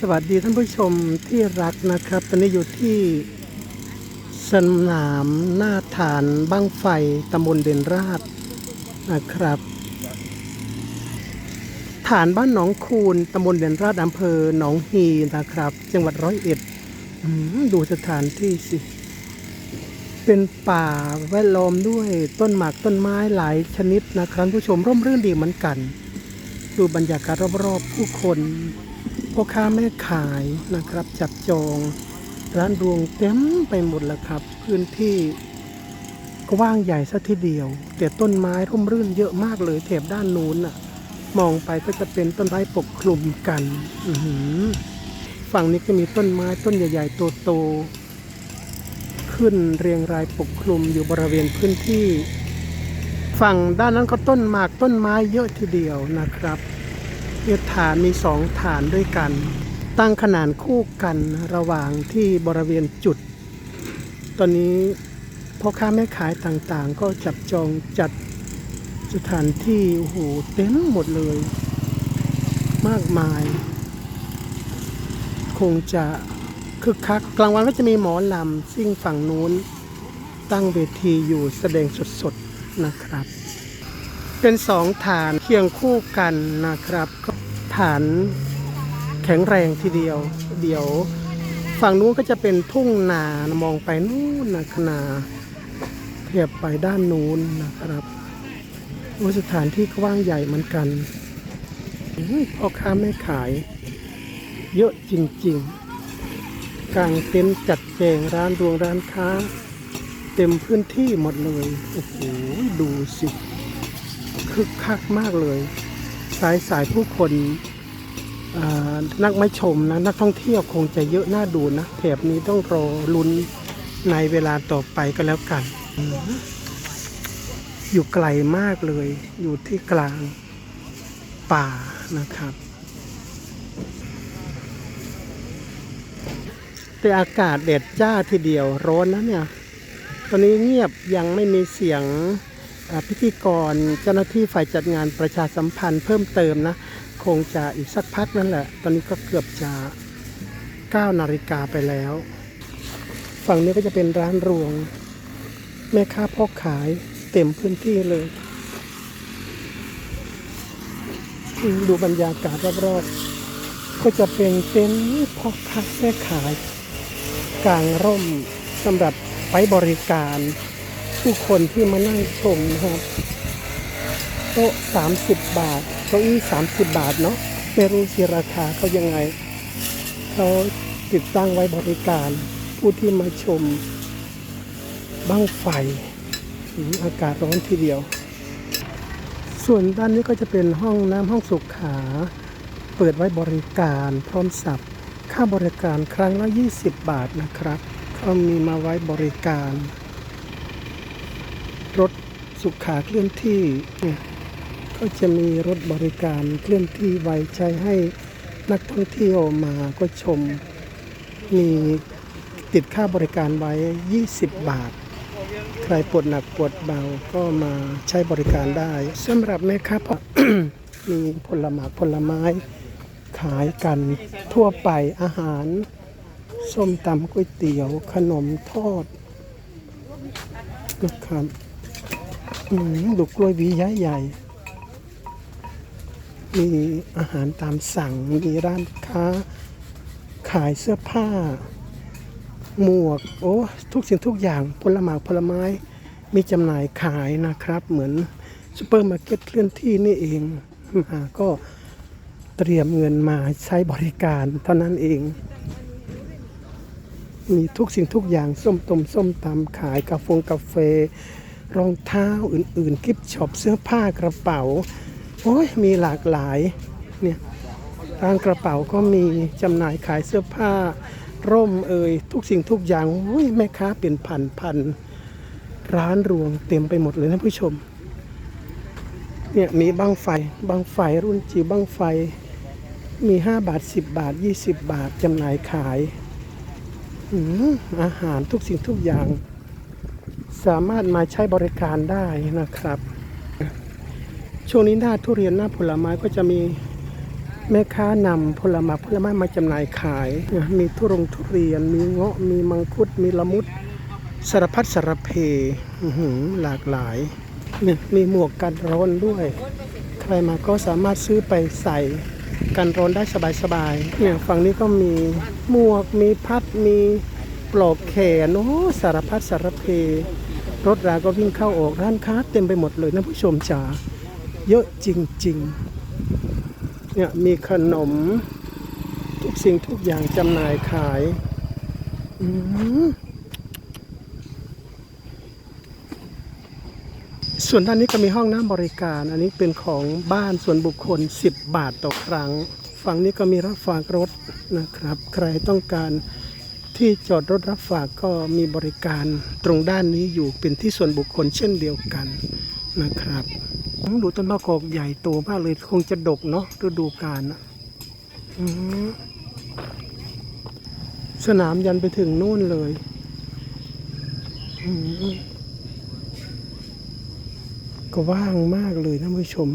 สวัสดีท่านผู้ชมที่รักนะครับ ตอนนี้อยู่ที่สนามหน้าฐานบ้างไฟตำบลเด่นราชนะครับ ฐานบ้านหนองคูนตำบลเด่นราชอำเภอหนองฮีนะครับ จังหวัดร้อยเอ็ดดูสถานที่สิ เป็นป่าแวดล้อมด้วยต้นหมากต้นไม้หลายชนิดนะครับท่านผู้ชมร่มรื่นดีเหมือนกัน ดูบรรยากาศรอบๆผู้คน พ่อค้าแม่ขายนะครับ จับจองร้านรวงเต็มไปหมดแล้วครับ พื้นที่กว้างใหญ่ซะทีเดียว แต่ต้นไม้ร่มรื่นเยอะมากเลยแถบด้านนู้นน่ะ มองไปก็จะเป็นต้นไม้ปกคลุมกัน อืฝั่งนี้ก็มีต้นไม้ต้นใหญ่ ๆ โตๆขึ้นเรียงรายปกคลุมอยู่บริเวณพื้นที่ ฝั่งด้านนั้นก็ต้นหมากต้นไม้เยอะทีเดียวนะครับ เนี่ยฐานมีสองฐานด้วยกัน ตั้งขนานคู่กันระหว่างที่บริเวณจุด ตอนนี้พ่อค้าแม่ขายต่างๆ ก็จับจองจัดสถานที่โอ้โหเต็มหมดเลย มากมาย คงจะคึกคักกลางวันก็จะมีหมอลำซิ่งฝั่งนู้น ตั้งเวทีอยู่แสดงสดๆนะครับ เป็นสองฐานเคียงคู่กันนะครับก็ฐานแข็งแรงทีเดียว เดี๋ยวฝั่งนู้นก็จะเป็นทุ่งนามองไปนู่นนะขนาเทียบไปด้านนู้นนะครับว่าสถานที่กว้างใหญ่เหมือนกันพ่อค้าแม่ขาย เยอะจริงๆกางเต็นท์จัดแจงร้านรวงร้านค้า เต็มพื้นที่หมดเลย โอ้โห ดูสิ คึกคักมากเลย สายสายผู้คนนักไม่ชมนะนักท่องเที่ยวคงจะเยอะน่าดูนะแถบนี้ต้องรอลุ้นในเวลาต่อไปก็แล้วกัน อยู่ไกลมากเลย อยู่ที่กลางป่านะครับ แต่อากาศแดดจ้าทีเดียวร้อนนะเนี่ย ตอนนี้เงียบยังไม่มีเสียง พิธีกรเจ้าหน้าที่ฝ่ายจัดงานประชาสัมพันธ์เพิ่มเติมนะ คงจะอีกสักพักนั่นแหละ ตอนนี้ก็เกือบจะ 9 นาฬิกาไปแล้ว ฝั่งนี้ก็จะเป็นร้านรวง แม่ค้าพ่อขายเต็มพื้นที่เลย ดูบรรยากาศรอบๆก็จะเป็นเต็นท์พ่อค้าแม่ขาย กลางร่มสำหรับไว้บริการ ผู้คนที่มานั่งชมนะครับโต๊ะ30 บาทเก้าอี้30 บาทเนาะไม่รู้สิราคาเขายังไงเขาติดตั้งไว้บริการผู้ที่มาชมบั้งไฟอากาศร้อนทีเดียว ส่วนด้านนี้ก็จะเป็นห้องน้ำห้องสุขา เปิดไว้บริการพร้อมสับ ค่าบริการครั้งละ 20 บาทนะครับเขามีมาไว้บริการ รถสุขาเคลื่อนที่เนี่ยก็จะมีรถบริการเคลื่อนที่ไว้ใช้ให้นักท่องเที่ยวมาก็ชม มีติดค่าบริการไว้ 20 บาท ใครปวดหนักปวดเบาก็มาใช้บริการได้สำหรับแม่ค้ามีผลไม้ผลไม้ขายกันทั่วไปอาหาร ส้มตำก๋วยเตี๋ยว ขนมทอดนะครับ อืมดูกล้วยวีใหญ่ใหญ่ๆมีอาหารตามสั่ง มีร้านค้า ขายเสื้อผ้า หมวก โอ้ ทุกสิ่งทุกอย่าง ผลไม้ผลไม้ มีจำหน่ายขายนะครับ เหมือนซูเปอร์มาร์เก็ตเคลื่อนที่นี่เอง ก็เตรียมเงินมาใช้บริการเท่านั้นเอง มีทุกสิ่งทุกอย่าง ส้มตมส้มตำขายกาแฟกาแฟ รองเท้าอื่นๆ กิฟช็อปเสื้อผ้ากระเป๋า โอ้ยมีหลากหลายเนี่ยร้านกระเป๋าก็มีจำหน่ายขายเสื้อผ้า ร่มเอ่ยทุกสิ่งทุกอย่างโอ้ยแม่ค้าเป็นพันพันร้านรวงเต็มไปหมดเลยนะผู้ชมเนี่ยมีบังไฟบังไฟรุ่นจิ๋วบังไฟ มี 5 บาท 10 บาท 20 บาทจำหน่ายขายอือาหารทุกสิ่งทุกอย่าง สามารถมาใช้บริการได้นะครับ ช่วงนี้หน้าทุเรียนหน้าผลไม้ก็จะมีแม่ค้านำผลไม้ผลไม้มาจำหน่ายขาย มีทุรงทุเรียน มีเงาะ มีมังคุด มีละมุด สารพัดสารเพอหลากหลายเนี่ยมีหมวกกันร้อนด้วย ใครมาก็สามารถซื้อไปใส่กันร้อนได้สบายๆเนี่ยฝั่งนี้ก็มีหมวก มีพัด มีปลอกแขน โอ้ สารพัดสารเพ รถราก็วิ่งเข้าออกร้านค้าเต็มไปหมดเลยนะผู้ชมจ๋าเยอะจริงๆเนี่ยมีขนมทุกสิ่งทุกอย่างจำหน่ายขายส่วนด้านนี้ก็มีห้องน้ำบริการ อันนี้เป็นของบ้านส่วนบุคคล 10 บาทต่อครั้ง ฝั่งนี้ก็มีรับฝากรถนะครับ ใครต้องการ ที่จอดรถรับฝากก็มีบริการตรงด้านนี้อยู่เป็นที่ส่วนบุคคลเช่นเดียวกันนะครับดูต้นมะกอกใหญ่โตมากเลยคงจะดกเนาะฤดูกาลอะสนามยันไปถึงนู่นเลยก็ว่างมากเลยท่านผู้ชม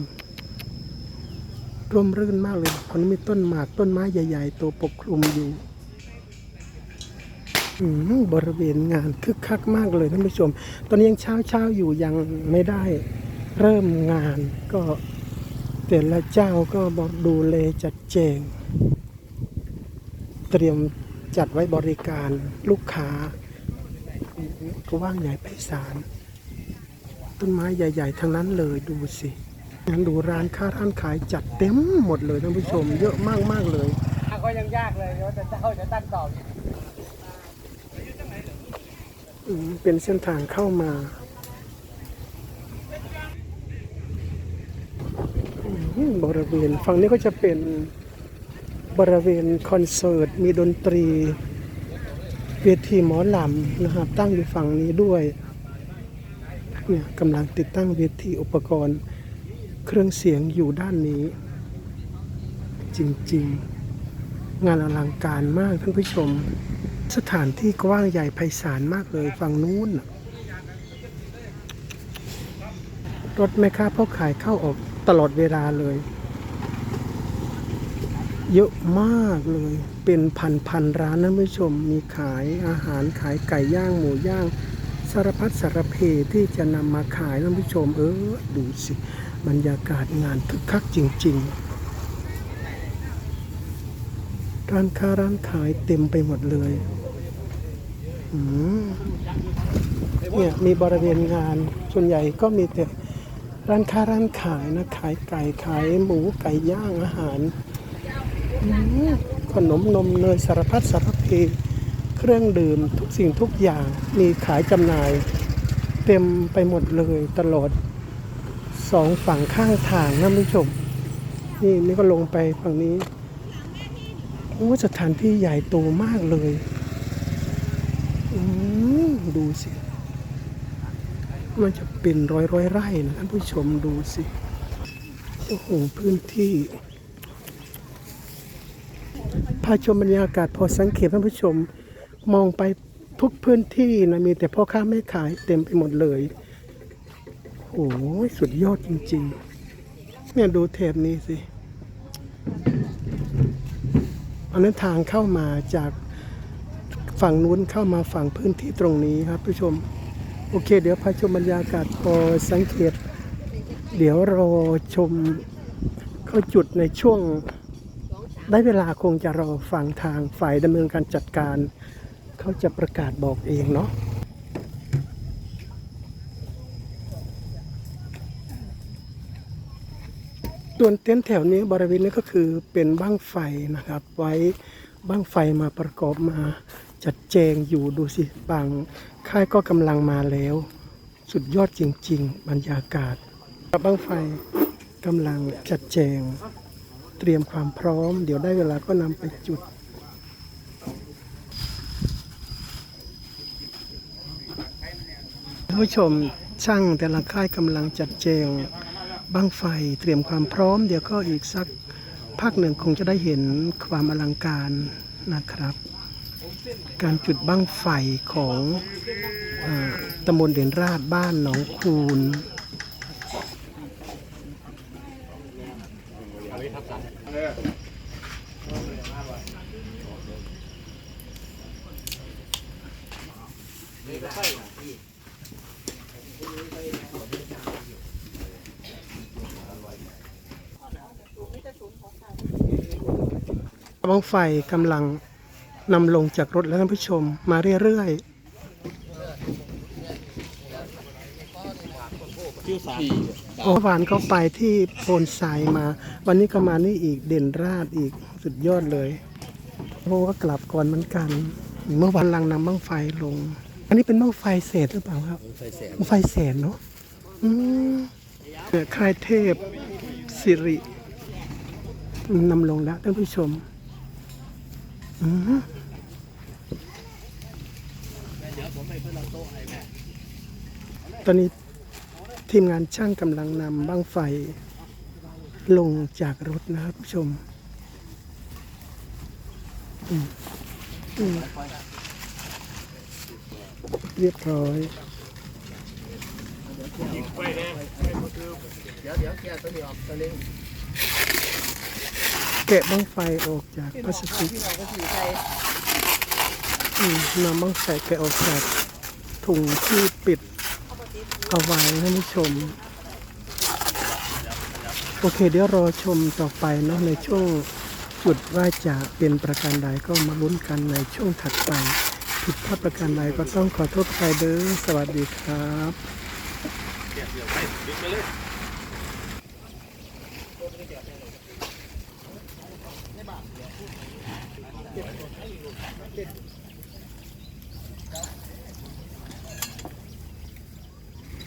ร่มรื่นมากเลยคนนี้มีต้นหมากต้นไม้ใหญ่ ๆ ตัวปกคลุมอยู่ บริเวณงานคึกคักมากเลยท่านผู้ชม ตอนนี้ยังเช้าเช้าๆอยู่ยังไม่ได้เริ่มงานก็แต่ละเจ้าก็บอกดูเลจัดแจง เตรียมจัดไว้บริการลูกค้า ก็ว่างใหญ่ไพศาลต้นไม้ใหญ่ ๆทั้งนั้นเลยดูสิงั้นดูร้านค้าร้านขายจัดเต็มหมดเลยท่านผู้ชม เยอะมากๆเลยก็ยังยากเลยว่าจะเจ้าจะตั้งต่อ อืม เป็นเส้นทางเข้ามาบริเวณฝั่งนี้ก็จะเป็นบริเวณคอนเสิร์ต มีดนตรีเวทีหมอลำนะครับ ตั้งอยู่ฝั่งนี้ด้วยเนี่ยกำลังติดตั้งเวทีอุปกรณ์ เครื่องเสียงอยู่ด้านนี้ จริง ๆ งานอลังการมากท่านผู้ชม สถานที่กว้างใหญ่ไพศาลมากเลยฝั่งนู้น รถแม่ค้าพ่อขายเข้าออกตลอดเวลาเลย เยอะมากเลย เป็นพันพันๆร้านนะผู้ชม มีขายอาหารขายไก่ย่างหมูย่าง สารพัดสารเพที่จะนำมาขายนะผู้ชม เออ ดูสิ บรรยากาศงานคึกคักจริง ๆร้านค้าร้านขายเต็มไปหมดเลย เนี่ยมีบริเวณงานส่วนใหญ่ก็มีแต่ร้านค้าร้านขายนะขายไก่ขายหมูไก่ย่างอาหาร ขนมนมเนยสารพัดสารเพเครื่องดื่มทุกสิ่งทุกอย่างมีขายจำหน่าย เต็มไปหมดเลยตลอดสองฝั่งข้างทางนะผู้ชม นี่นี่ก็ลงไปฝั่งนี้โอ้สถานที่ใหญ่โตมากเลย ดูสิ มันจะเป็นร้อยร้อยๆไร่นะท่านผู้ชมดูสิ โอ้โห พื้นที่พาชมบรรยากาศพอสังเกตท่านผู้ชม มองไปทุกพื้นที่นะมีแต่พ่อค้าแม่ขายเต็มไปหมดเลย โอ้โหสุดยอดจริงๆ เนี่ยดูเทปนี้สิ อันนั้นทางเข้ามาจาก ฝั่งนู้นเข้ามาฝั่งพื้นที่ตรงนี้ครับผู้ชม โอเค เดี๋ยวพาชมบรรยากาศพอสังเกต เดี๋ยวรอชมเข้าจุดในช่วงได้เวลาคงจะรอฟังทางฝ่ายดำเนินการจัดการ เขาจะประกาศบอกเองเนาะส่วนเต็นท์แถวนี้บริเวณนี้ก็คือเป็นบ้างไฟนะครับ ไว้บ้างไฟมาประกอบมา จัดแจงอยู่ดูสิบางค่ายก็กำลังมาแล้ว สุดยอดจริง ๆ บรรยากาศบ้างไฟกำลังจัดแจง เตรียมความพร้อม เดี๋ยวได้เวลาก็นำไปจุดท่านผู้ชมช่างแต่ละค่ายกำลังจัดแจงบั้งไฟเตรียมความพร้อม เดี๋ยวก็อีกสักภาคหนึ่งคงจะได้เห็นความอลังการนะครับ การจุดบั้งไฟของอตำบลเด่นราชบ้านหนองคูนบังไฟกำลัง นำลงจากรถแล้วท่านผู้ชมมาเรื่อยๆเมื่อวานก็ไปที่โพนทรายมา วันนี้ก็มานี่อีกเด่นราดอีกสุดยอดเลยเพราะว่ากลับก่อนเหมือนกัน เมื่อวันลังนำบ้างไฟลง อันนี้เป็นบ้างไฟเศษหรือเปล่าครับบ้างไฟเศษเนาะอืมเนี่ยค่ายเทพสิรินำลงแล้วท่านผู้ชมอืม ตอนนี้ทีมงานช่างกำลังนำบ้างไฟลงจากรถนะครับผู้ชมเรียบร้อยเดี๋ยวเดี๋ยวแกตัวนี้ออกตัวนี้แกะบ้างไฟออกจากพลาสติกที่เราก็ถือใจอืมนำบ้างไฟแกะออกจากถุงที่ปิดเอาไว้ให้ผู้ชม โอเคเดี๋ยวรอชมต่อไปเนาะในช่วงจุดว่าจะเป็นประการใดก็มาลุ้นกันในช่วงถัดไปผิดพลาดประการใดก็ต้องขอโทษไปเด้อสวัสดีครับ Gracias.